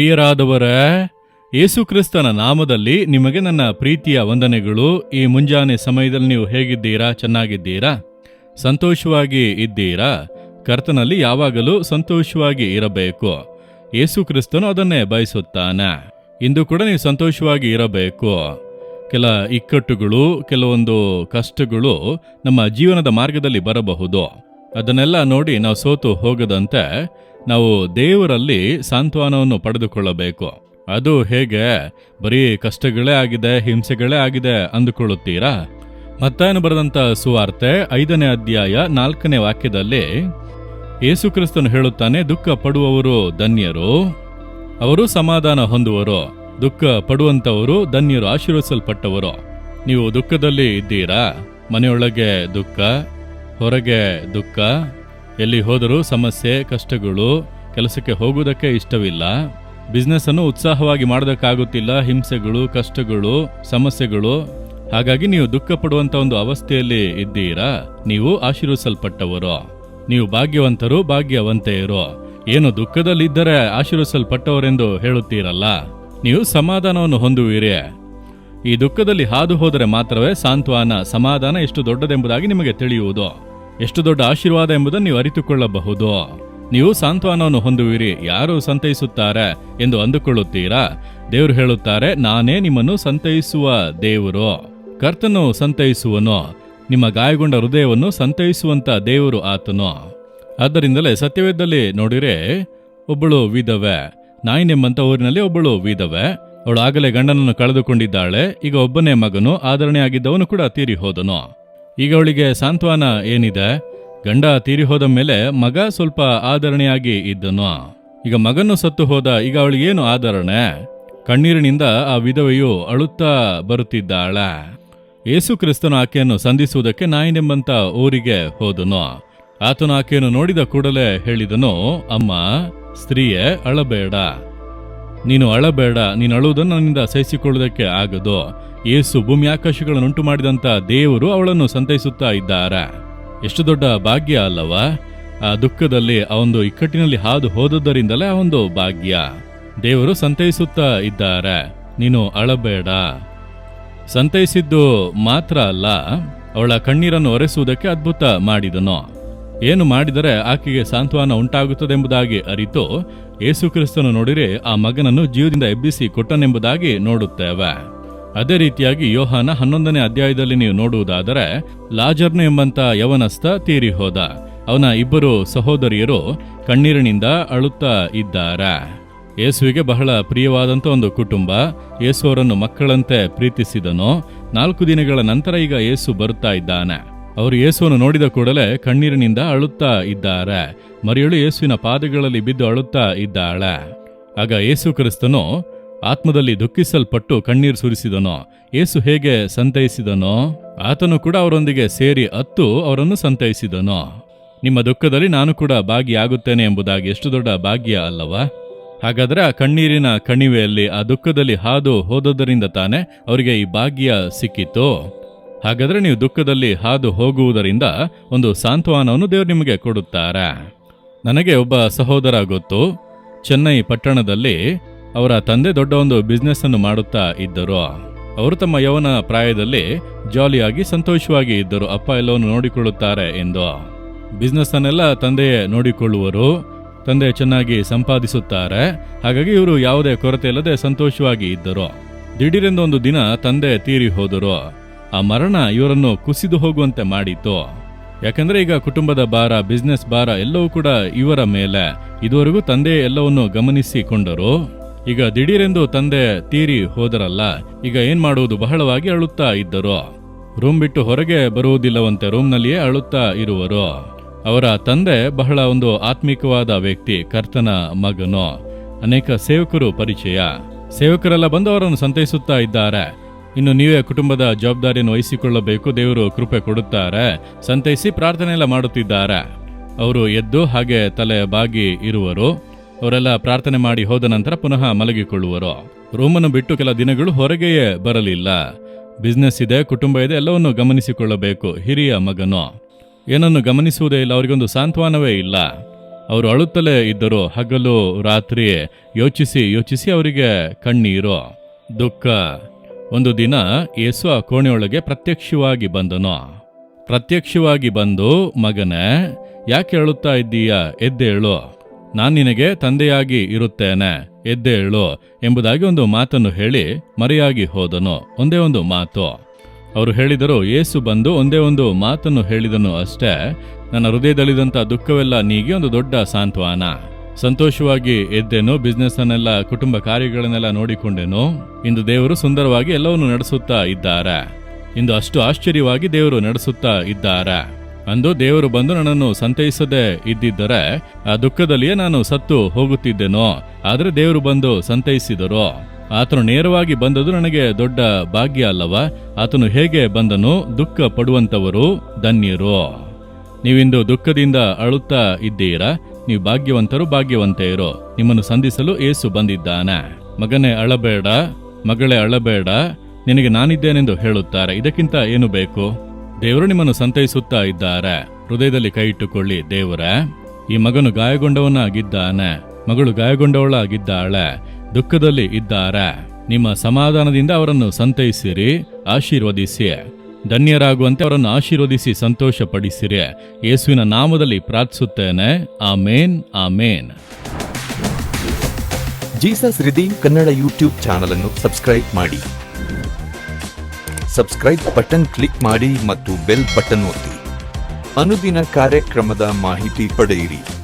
ಪ್ರಿಯರಾದವರೇ, ಯೇಸುಕ್ರಿಸ್ತನ ನಾಮದಲ್ಲಿ ನಿಮಗೆ ನನ್ನ ಪ್ರೀತಿಯ ವಂದನೆಗಳು. ಈ ಮುಂಜಾನೆ ಸಮಯದಲ್ಲಿ ನೀವು ಹೇಗಿದ್ದೀರಾ? ಚೆನ್ನಾಗಿದ್ದೀರಾ? ಸಂತೋಷವಾಗಿ ಇದ್ದೀರಾ? ಕರ್ತನಲ್ಲಿ ಯಾವಾಗಲೂ ಸಂತೋಷವಾಗಿ ಇರಬೇಕು. ಯೇಸುಕ್ರಿಸ್ತನು ಅದನ್ನೇ ಬಯಸುತ್ತಾನೆ. ಇಂದು ಕೂಡ ನೀವು ಸಂತೋಷವಾಗಿ ಇರಬೇಕು. ಕೆಲ ಇಕ್ಕಟ್ಟುಗಳು, ಕೆಲವೊಂದು ಕಷ್ಟಗಳು ನಮ್ಮ ಜೀವನದ ಮಾರ್ಗದಲ್ಲಿ ಬರಬಹುದು. ಅದನ್ನೆಲ್ಲ ನೋಡಿ ನಾವು ಸೋತು ಹೋಗದಂತೆ ನಾವು ದೇವರಲ್ಲಿ ಸಾಂತ್ವನವನ್ನು ಪಡೆದುಕೊಳ್ಳಬೇಕು. ಅದು ಹೇಗೆ? ಬರೀ ಕಷ್ಟಗಳೇ ಆಗಿದೆ, ಹಿಂಸೆಗಳೇ ಆಗಿದೆ ಅಂದುಕೊಳ್ಳುತ್ತೀರಾ? ಮತ್ತಾಯನು ಬರೆದಂತ ಸುವಾರ್ತೆ ಐದನೇ ಅಧ್ಯಾಯ ನಾಲ್ಕನೇ ವಾಕ್ಯದಲ್ಲಿ ಯೇಸುಕ್ರಿಸ್ತನು ಹೇಳುತ್ತಾನೆ ದುಃಖ ಪಡುವವರು ಧನ್ಯರು, ಅವರು ಸಮಾಧಾನ ಹೊಂದುವರು. ದುಃಖ ಪಡುವಂಥವರು ಧನ್ಯರು ಆಶೀರ್ವಿಸಲ್ಪಟ್ಟವರು ನೀವು ದುಃಖದಲ್ಲಿ ಇದ್ದೀರಾ? ಮನೆಯೊಳಗೆ ದುಃಖ, ಹೊರಗೆ ದುಃಖ ಎಲ್ಲಿ ಹೋದರೂ ಸಮಸ್ಯೆ, ಕಷ್ಟಗಳು, ಕೆಲಸಕ್ಕೆ ಹೋಗುವುದಕ್ಕೆ ಇಷ್ಟವಿಲ್ಲ. ಬಿಸ್ನೆಸ್ ಅನ್ನು ಉತ್ಸಾಹವಾಗಿ ಮಾಡೋದಕ್ಕಾಗುತ್ತಿಲ್ಲ. ಹಿಂಸೆಗಳು, ಕಷ್ಟಗಳು, ಸಮಸ್ಯೆಗಳು. ಹಾಗಾಗಿ ನೀವು ದುಃಖ ಪಡುವಂತ ಒಂದು ಅವಸ್ಥೆಯಲ್ಲಿ ಇದ್ದೀರಾ? ನೀವು ಆಶೀರ್ವಿಸಲ್ಪಟ್ಟವರು. ನೀವು ಭಾಗ್ಯವಂತರು ಭಾಗ್ಯವಂತೆಯರು ಏನು ದುಃಖದಲ್ಲಿದ್ದರೆ ಆಶೀರ್ವಿಸಲ್ಪಟ್ಟವರೆಂದು ಹೇಳುತ್ತೀರಲ್ಲ? ನೀವು ಸಮಾಧಾನವನ್ನು ಹೊಂದುವಿರಿ. ಈ ದುಃಖದಲ್ಲಿ ಹಾದು ಹೋದರೆ ಮಾತ್ರವೇ ಸಾಂತ್ವನ ಸಮಾಧಾನ ಎಷ್ಟು ದೊಡ್ಡದೆಂಬುದಾಗಿ ನಿಮಗೆ ತಿಳಿಯುವುದು. ಎಷ್ಟು ದೊಡ್ಡ ಆಶೀರ್ವಾದ ಎಂಬುದನ್ನು ನೀವು ಅರಿತುಕೊಳ್ಳಬಹುದು. ನೀವು ಸಾಂತ್ವನವನ್ನು ಹೊಂದುವಿರಿ. ಯಾರು ಸಂತೈಸುತ್ತಾರೆ ಎಂದು ಅಂದುಕೊಳ್ಳುತ್ತೀರಾ? ದೇವರು ಹೇಳುತ್ತಾರೆ, ನಾನೇ ನಿಮ್ಮನ್ನು ಸಂತೈಸುವ ದೇವರು. ಕರ್ತನು ಸಂತೈಸುವನು. ನಿಮ್ಮ ಗಾಯಗೊಂಡ ಹೃದಯವನ್ನು ಸಂತೈಸುವಂತ ದೇವರು ಆತನು. ಆದ್ದರಿಂದಲೇ ಸತ್ಯವೇದದಲ್ಲಿ ನೋಡಿರೆ, ಒಬ್ಬಳು ವಿಧವೆ. ನಾಯಿನೆಂಬಂತ ಊರಿನಲ್ಲಿ ಒಬ್ಬಳು ವಿಧವೆ. ಅವಳು ಆಗಲೇ ಗಂಡನನ್ನು ಕಳೆದುಕೊಂಡಿದ್ದಾಳೆ. ಈಗ ಒಬ್ಬನೇ ಮಗನು, ಆದರಣೆಯಾಗಿದ್ದವನು ಕೂಡ ತೀರಿ ಹೋದನು ಈಗ ಅವಳಿಗೆ ಸಾಂತ್ವನ ಏನಿದೆ? ಗಂಡ ತೀರಿ ಹೋದ ಮೇಲೆ ಮಗ ಸ್ವಲ್ಪ ಆದರಣೆಯಾಗಿ ಇದ್ದನು. ಈಗ ಮಗನು ಸತ್ತು ಹೋದ ಈಗ ಅವಳಿಗೇನು ಆಧರಣೆ ಕಣ್ಣೀರಿನಿಂದ ಆ ವಿಧವೆಯು ಅಳುತ್ತಾ ಬರುತ್ತಿದ್ದಾಳೆ. ಏಸು ಕ್ರಿಸ್ತನು ಆಕೆಯನ್ನು ಸಂಧಿಸುವುದಕ್ಕೆ ನಾಯಿನೆಂಬಂತ ಊರಿಗೆ ಹೋದನು. ಆತನು ಆಕೆಯನ್ನು ನೋಡಿದ ಕೂಡಲೇ ಹೇಳಿದನು, ಅಮ್ಮ, ಸ್ತ್ರೀಯೇ, ಅಳಬೇಡ. ನೀನು ಅಳಬೇಡ, ನೀನು ಅಳುವುದನ್ನು ನನ್ನಿಂದ ಸಹಿಸಿಕೊಳ್ಳುವುದಕ್ಕೆ ಆಗದು. ಏಸು ಭೂಮಿ ಆಕಾಶಗಳನ್ನುಂಟು ಮಾಡಿದಂಥ ದೇವರು ಅವಳನ್ನು ಸಂತೈಸುತ್ತಾ ಇದ್ದಾರೆ. ಎಷ್ಟು ದೊಡ್ಡ ಭಾಗ್ಯ ಅಲ್ಲವಾ? ಆ ದುಃಖದಲ್ಲಿ ಆ ಒಂದು ಇಕ್ಕಟ್ಟಿನಲ್ಲಿ ಹಾದು ಹೋದದ್ದರಿಂದಲೇ ಆ ಒಂದು ಭಾಗ್ಯ. ದೇವರು ಸಂತೈಸುತ್ತಾ ಇದ್ದಾರೆ. ನೀನು ಅಳಬೇಡ. ಸಂತೈಸಿದ್ದು ಮಾತ್ರ ಅಲ್ಲ, ಅವಳ ಕಣ್ಣೀರನ್ನು ಒರೆಸುವುದಕ್ಕೆ ಅದ್ಭುತ ಮಾಡಿದನು. ಏನು ಮಾಡಿದರೆ ಆಕೆಗೆ ಸಾಂತ್ವನ ಉಂಟಾಗುತ್ತದೆಂಬುದಾಗಿ ಅರಿತು ಯೇಸುಕ್ರಿಸ್ತನು ನೋಡಿರೆ ಆ ಮಗನನ್ನು ಜೀವದಿಂದ ಎಬ್ಬಿಸಿ ಕೊಟ್ಟನೆಂಬುದಾಗಿ ನೋಡುತ್ತೇವೆ. ಅದೇ ರೀತಿಯಾಗಿ ಯೋಹಾನ ಹನ್ನೊಂದನೇ ಅಧ್ಯಾಯದಲ್ಲಿ ನೀವು ನೋಡುವುದಾದರೆ, ಲಾಜರ್ನು ಎಂಬಂತ ಯವನಸ್ಥ ತೀರಿ ಹೋದ ಅವನ ಇಬ್ಬರು ಸಹೋದರಿಯರು ಕಣ್ಣೀರಿನಿಂದ ಅಳುತ್ತಾ ಇದ್ದಾರೆ. ಯೇಸುವಿಗೆ ಬಹಳ ಪ್ರಿಯವಾದಂಥ ಒಂದು ಕುಟುಂಬ ಯೇಸುವರನ್ನು ಮಕ್ಕಳಂತೆ ಪ್ರೀತಿಸಿದನು. ನಾಲ್ಕು ದಿನಗಳ ನಂತರ ಈಗ ಯೇಸು ಬರುತ್ತಾ ಇದ್ದಾನೆ. ಅವರು ಯೇಸುವನ್ನು ನೋಡಿದ ಕೂಡಲೇ ಕಣ್ಣೀರಿನಿಂದ ಅಳುತ್ತಾ ಇದ್ದಾರೆ. ಮರಿಯಳು ಯೇಸುವಿನ ಪಾದಗಳಲ್ಲಿ ಬಿದ್ದು ಅಳುತ್ತಾ ಇದ್ದಾಳೆ. ಆಗ ಯೇಸು ಕ್ರಿಸ್ತನು ಆತ್ಮದಲ್ಲಿ ದುಃಖಿಸಲ್ಪಟ್ಟು ಕಣ್ಣೀರು ಸುರಿಸಿದನು. ಏಸು ಹೇಗೆ ಸಂತೈಸಿದನೋ, ಆತನು ಕೂಡ ಅವರೊಂದಿಗೆ ಸೇರಿ ಅತ್ತು ಅವರನ್ನು ಸಂತೈಸಿದನು. ನಿಮ್ಮ ದುಃಖದಲ್ಲಿ ನಾನು ಕೂಡ ಭಾಗಿಯಾಗುತ್ತೇನೆ ಎಂಬುದಾಗಿ ಎಷ್ಟು ದೊಡ್ಡ ಭಾಗ್ಯ ಅಲ್ಲವಾ? ಹಾಗಾದ್ರೆ ಆ ಕಣ್ಣೀರಿನ ಕಣಿವೆಯಲ್ಲಿ ಆ ದುಃಖದಲ್ಲಿ ಹಾದು ಹೋದದರಿಂದ ತಾನೇ ಅವರಿಗೆ ಈ ಭಾಗ್ಯ ಸಿಕ್ಕಿತು? ಹಾಗಾದ್ರೆ ನೀವು ದುಃಖದಲ್ಲಿ ಹಾದು ಹೋಗುವುದರಿಂದ ಒಂದು ಸಾಂತ್ವನವನ್ನು ದೇವರು ನಿಮಗೆ ಕೊಡುತ್ತಾರೆ. ನನಗೆ ಒಬ್ಬ ಸಹೋದರ ಗೊತ್ತು. ಚೆನ್ನೈ ಪಟ್ಟಣದಲ್ಲಿ ಅವರ ತಂದೆ ದೊಡ್ಡ ಒಂದು ಬಿಸ್ನೆಸ್ ಅನ್ನು ಮಾಡುತ್ತಾ ಇದ್ದರು. ಅವರು ತಮ್ಮ ಯೌವನ ಪ್ರಾಯದಲ್ಲಿ ಜಾಲಿಯಾಗಿ ಸಂತೋಷವಾಗಿ ಇದ್ದರು. ಅಪ್ಪ ಎಲ್ಲವನ್ನು ನೋಡಿಕೊಳ್ಳುತ್ತಾರೆ ಎಂದು. ಬಿಸ್ನೆಸ್ ಅನ್ನೆಲ್ಲ ತಂದೆಯೇ ನೋಡಿಕೊಳ್ಳುವರು. ತಂದೆ ಚೆನ್ನಾಗಿ ಸಂಪಾದಿಸುತ್ತಾರೆ. ಹಾಗಾಗಿ ಇವರು ಯಾವುದೇ ಕೊರತೆ ಇಲ್ಲದೆ ಸಂತೋಷವಾಗಿ ಇದ್ದರು. ದಿಢೀರೆಂದು ಒಂದು ದಿನ ತಂದೆ ತೀರಿ ಹೋದರು. ಆ ಮರಣ ಇವರನ್ನು ಕುಸಿದು ಹೋಗುವಂತೆ ಮಾಡಿತು? ಯಾಕಂದ್ರೆ ಈಗ ಕುಟುಂಬದ ಭಾರ ಬಿಸ್ನೆಸ್ ಭಾರ ಎಲ್ಲವೂ ಕೂಡ ಇವರ ಮೇಲೆ. ಇದುವರೆಗೂ ತಂದೆ ಎಲ್ಲವನ್ನು ಗಮನಿಸಿಕೊಂಡರು. ಈಗ ದಿಢೀರೆಂದು ತಂದೆ ತೀರಿ ಹೋದರಲ್ಲ, ಈಗ ಏನ್ ಮಾಡುವುದು? ಬಹಳವಾಗಿ ಅಳುತ್ತಾ ಇದ್ದರು. ರೂಮ್ ಬಿಟ್ಟು ಹೊರಗೆ ಬರುವುದಿಲ್ಲವಂತೆ ರೂಮ್ನಲ್ಲಿಯೇ ಅಳುತ್ತಾ ಇರುವರು. ಅವರ ತಂದೆ ಬಹಳ ಒಂದು ಆತ್ಮಿಕವಾದ ವ್ಯಕ್ತಿ, ಕರ್ತನ ಮಗನು? ಅನೇಕ ಸೇವಕರು ಪರಿಚಯ. ಸೇವಕರೆಲ್ಲ ಬಂದು ಅವರನ್ನು ಸಂತೈಸುತ್ತಾ ಇದ್ದಾರೆ. ಇನ್ನು ನೀವೇ ಕುಟುಂಬದ ಜವಾಬ್ದಾರಿಯನ್ನು ವಹಿಸಿಕೊಳ್ಳಬೇಕು, ದೇವರು ಕೃಪೆ ಕೊಡುತ್ತಾರೆ, ಸಂತೈಸಿ ಪ್ರಾರ್ಥನೆ ಎಲ್ಲ ಮಾಡುತ್ತಿದ್ದಾರೆ. ಅವರು ಎದ್ದು ಹಾಗೆ ತಲೆ ಬಾಗಿ ಇರುವರು. ಅವರೆಲ್ಲ ಪ್ರಾರ್ಥನೆ ಮಾಡಿ ಹೋದ ನಂತರ ಪುನಃ ಮಲಗಿಕೊಳ್ಳುವರು. ರೂಮನ್ನು ಬಿಟ್ಟು ಕೆಲ ದಿನಗಳು ಹೊರಗೆಯೇ ಬರಲಿಲ್ಲ. ಬಿಸ್ನೆಸ್ ಇದೆ, ಕುಟುಂಬ ಇದೆ, ಎಲ್ಲವನ್ನು ಗಮನಿಸಿಕೊಳ್ಳಬೇಕು, ಹಿರಿಯ ಮಗನು. ಏನನ್ನು ಗಮನಿಸುವುದೇ ಇಲ್ಲ, ಅವರಿಗೊಂದು ಸಾಂತ್ವನವೇ ಇಲ್ಲ. ಅವರು ಅಳುತ್ತಲೇ ಇದ್ದರು, ಹಗಲು ರಾತ್ರಿ ಯೋಚಿಸಿ ಯೋಚಿಸಿ ಅವರಿಗೆ ಕಣ್ಣೀರು. ದುಃಖ ಒಂದು ದಿನ ಯೇಸು ಆ ಕೋಣೆಯೊಳಗೆ ಪ್ರತ್ಯಕ್ಷವಾಗಿ ಬಂದನು. ಪ್ರತ್ಯಕ್ಷವಾಗಿ ಬಂದು ಮಗನೇ, ಯಾಕೆ ಹೇಳುತ್ತಾ ಇದ್ದೀಯ? ಎದ್ದೇಳು ನಾನು ನಿನಗೆ ತಂದೆಯಾಗಿ ಇರುತ್ತೇನೆ. ಎದ್ದೇಳು ಎಂಬುದಾಗಿ ಒಂದು ಮಾತನ್ನು ಹೇಳಿ ಮರೆಯಾಗಿ ಹೋದನು. ಒಂದೇ ಒಂದು ಮಾತು. ಅವರು ಹೇಳಿದರು, ಯೇಸು ಬಂದು ಒಂದೇ ಒಂದು ಮಾತನ್ನು ಹೇಳಿದನು ಅಷ್ಟೇ. ನನ್ನ ಹೃದಯದಲ್ಲಿದ್ದಂಥ ದುಃಖವೆಲ್ಲ ನೀಗಿ ಒಂದು ದೊಡ್ಡ ಸಾಂತ್ವನ. ಸಂತೋಷವಾಗಿ ಎದ್ದೇನೋ ಬಿಸ್ನೆಸ್ ಅನ್ನೆಲ್ಲ ಕುಟುಂಬ ಕಾರ್ಯಗಳನ್ನೆಲ್ಲ ನೋಡಿಕೊಂಡೆನು, ಇಂದು ದೇವರು ಸುಂದರವಾಗಿ ಎಲ್ಲವನ್ನು ನಡೆಸುತ್ತಾ ಇದ್ದಾರೆ. ಇಂದು ಅಷ್ಟು ಆಶ್ಚರ್ಯವಾಗಿ ದೇವರು ನಡೆಸುತ್ತಾ ಇದ್ದಾರೆ. ಅಂದು ದೇವರು ಬಂದು ನನ್ನನ್ನು ಸಂತೈಸದೆ ಇದ್ದಿದ್ದರೆ, ಆ ದುಃಖದಲ್ಲಿಯೇ ನಾನು ಸತ್ತು ಹೋಗುತ್ತಿದ್ದೆನೋ, ಆದರೆ ದೇವರು ಬಂದು ಸಂತೈಸಿದರು. ಆತನು ನೇರವಾಗಿ ಬಂದದು ನನಗೆ ದೊಡ್ಡ ಭಾಗ್ಯ ಅಲ್ಲವ, ಆತನು ಹೇಗೆ ಬಂದನು ದುಃಖ ಪಡುವಂತವರು ಧನ್ಯರು. ನೀವಿಂದು ದುಃಖದಿಂದ ಅಳುತ್ತಾ ಇದ್ದೀರಾ? ನೀವು ಭಾಗ್ಯವಂತರು ಭಾಗ್ಯವಂತೆಯರು ನಿಮ್ಮನ್ನು ಸಂಧಿಸಲು ಏಸು ಬಂದಿದ್ದಾನೆ. ಮಗನೇ ಅಳಬೇಡ, ಮಗಳೇ ಅಳಬೇಡ, ನಿನಗೆ ನಾನಿದ್ದೇನೆಂದು ಹೇಳುತ್ತಾರೆ. ಇದಕ್ಕಿಂತ ಏನು ಬೇಕು? ದೇವರು ನಿಮ್ಮನ್ನು ಸಂತೈಸುತ್ತಾ ಇದ್ದಾರೆ. ಹೃದಯದಲ್ಲಿ ಕೈ ಇಟ್ಟುಕೊಳ್ಳಿ ದೇವರ. ಈ ಮಗನು ಗಾಯಗೊಂಡವನಾಗಿದ್ದಾನೆ. ಮಗಳು ಗಾಯಗೊಂಡವಳಾಗಿದ್ದಾಳೆ. ದುಃಖದಲ್ಲಿ ಇದ್ದಾರೆ. ನಿಮ್ಮ ಸಮಾಧಾನದಿಂದ ಅವರನ್ನು ಸಂತೈಸಿರಿ, ಆಶೀರ್ವದಿಸಿ. ಧನ್ಯರಾಗುವಂತೆ ಅವರನ್ನು ಆಶೀರ್ವದಿಸಿ ಸಂತೋಷಪಡಿಸಿರಿ. ಯೇಸುವಿನ ನಾಮದಲ್ಲಿ ಪ್ರಾರ್ಥಿಸುತ್ತೇನೆ. Amen amen. Jesus redeem Kannada YouTube channel ಅನ್ನು ಸಬ್ಸ್ಕ್ರೈಬ್ ಮಾಡಿ. ಸಬ್ಸ್ಕ್ರೈಬ್ ಬಟನ್ ಕ್ಲಿಕ್ ಮಾಡಿ ಮತ್ತು ಬೆಲ್ ಬಟನ್ ಒತ್ತಿ. ಅನುದಿನ ಕಾರ್ಯಕ್ರಮದ ಮಾಹಿತಿ ಪಡೆಯಿರಿ.